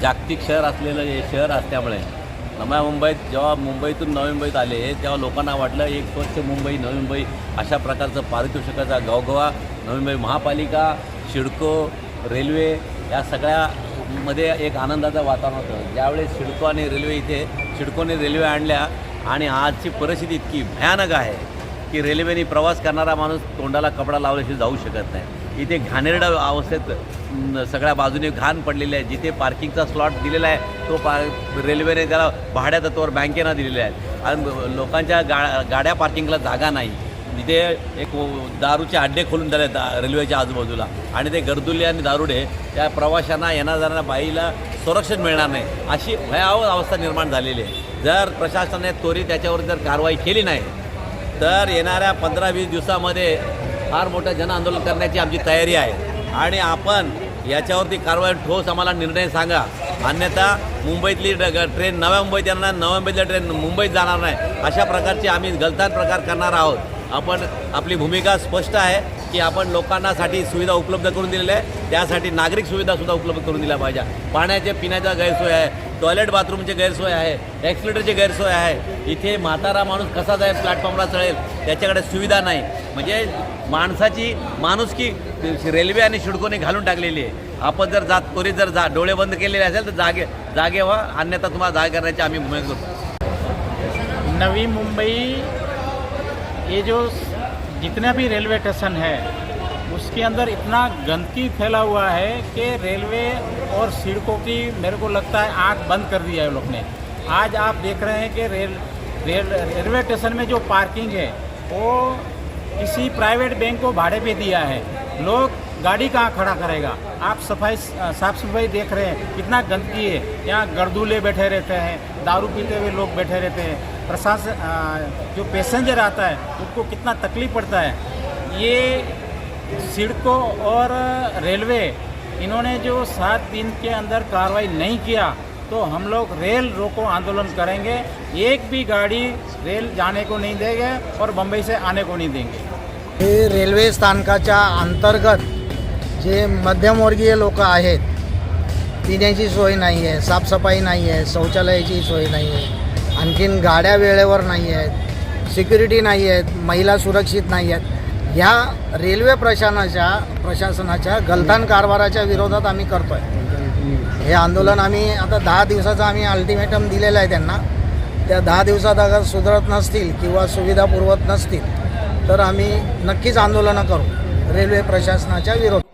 जागतिक शहर असलेलं हे शहर असल्यामुळे नव्या मुंबईत जेव्हा मुंबईतून नवी मुंबईत आले तेव्हा लोकांना वाटलं एक स्वच्छ मुंबई नवी मुंबई अशा प्रकारचं पारितोषिकाचा गावगवा नवी मुंबई महापालिका शिडको रेल्वे या सगळ्यामध्ये एक आनंदाचं वातावरण होतं. ज्यावेळेस शिडको आणि रेल्वे इथे शिडकोने रेल्वे आणल्या आणि आजची परिस्थिती इतकी भयानक आहे की रेल्वेने प्रवास करणारा माणूस तोंडाला कपडा लावल्याशिवाय जाऊ शकत नाही. इथे घाणेरडा अवस्थेत सगळ्या बाजूने घाण पडलेली आहे. जिथे पार्किंगचा स्लॉट दिलेला आहे तो पा रेल्वेने त्याला भाड्या तत्वावर बँकेनं दिलेला आहे आणि लोकांच्या गा गाड्या पार्किंगला जागा नाही. तिथे एक दारूचे अड्डे खोलून झाले दा रेल्वेच्या आजूबाजूला. आणि ते गर्दुले आणि दारुडे त्या प्रवाशांना येणार जाणाऱ्या बाईला संरक्षण मिळणार नाही. अशी भयावह अवस्था निर्माण झालेली आहे. जर प्रशासनाने त्वरित त्याच्यावर जर कारवाई केली नाही तर येणाऱ्या पंधरा वीस दिवसामध्ये फार मोठं जनआंदोलन करण्याची आमची तयारी आहे. आणि आपण याच्यावरती कारवाई ठोस आम्हाला निर्णय सांगा. अन्यथा मुंबईतली ड- ट्रेन नव्या मुंबईत येणार नव्या मुंबईतल्या ट्रेन मुंबईत जाणार नाही. अशा प्रकारची आम्ही गलतान प्रकार करणार आहोत. आपण आपली भूमिका स्पष्ट आहे की आपण लोकांनासाठी सुविधा उपलब्ध करून दिलेल्या आहे त्यासाठी नागरिक सुविधासुद्धा उपलब्ध करून दिल्या पाहिजे. पाण्याचे पिण्याचा गैरसोय आहे टॉयलेट बाथरूमची गैरसोय आहे ॲक्सिलेटरची गैरसोय आहे. इथे म्हातारा माणूस कसा जाईल प्लॅटफॉर्मला चढेल त्याच्याकडे सुविधा नाही. म्हणजे माणसाची माणुसकी रेल्वे आणि शिडकोने घालून टाकलेली आहे. आपण जर जात कोरी जर जा डोळे बंद केलेले असेल तर जागे जागे व्हा. अन्यथा तुम्हाला जागे करण्याची आम्ही भूमिका करतो. नवी मुंबई ये जो जितना भी रेलवे स्टेशन है उसके अंदर इतना गंदगी फैला हुआ है कि रेलवे और सड़कों की मेरे को लगता है आँख बंद कर दिया है लोग ने। आज आप देख रहे हैं कि रेल रेल रेलवे स्टेशन में जो पार्किंग है वो किसी प्राइवेट बैंक को भाड़े पे दिया है। लोग गाड़ी कहाँ खड़ा करेगा? आप सफ़ाई साफ़ सफ़ाई देख रहे हैं, कितना गंदगी है। यहाँ गर्दूले बैठे रहते हैं, दारू पीते हुए लोग बैठे रहते हैं। प्रशासन जो पैसेंजर आता है, उनको कितना तकलीफ़ पड़ता है। ये सिड़कों और रेलवे, इन्होंने जो सात दिन के अंदर कार्रवाई नहीं किया तो हम लोग रेल रोको आंदोलन करेंगे। एक भी गाड़ी रेल जाने को नहीं देंगे और बम्बई से आने को नहीं देंगे। हे रेल्वे स्थानकाच्या अंतर्गत जे मध्यमवर्गीय लोक आहेत पिण्याची सोय नाही आहे साफसफाई नाही आहे शौचालयाची सोय नाही आहे आणखीन गाड्या वेळेवर नाही आहेत सिक्युरिटी नाही आहेत महिला सुरक्षित नाही आहेत ह्या रेल्वे प्रशासनाच्या प्रशासनाच्या गलथान कारभाराच्या विरोधात आम्ही करतो आहे हे आंदोलन आम्ही आता दहा दिवसाचं आम्ही अल्टिमेटम दिलेलं आहे त्यांना. त्या दहा दिवसात अगर सुधारत नसतील किंवा सुविधा पुरवत नसतील तर आम्ही नक्कीच आंदोलनं करू. रेल्वे प्रशासनाच्या विरोधात.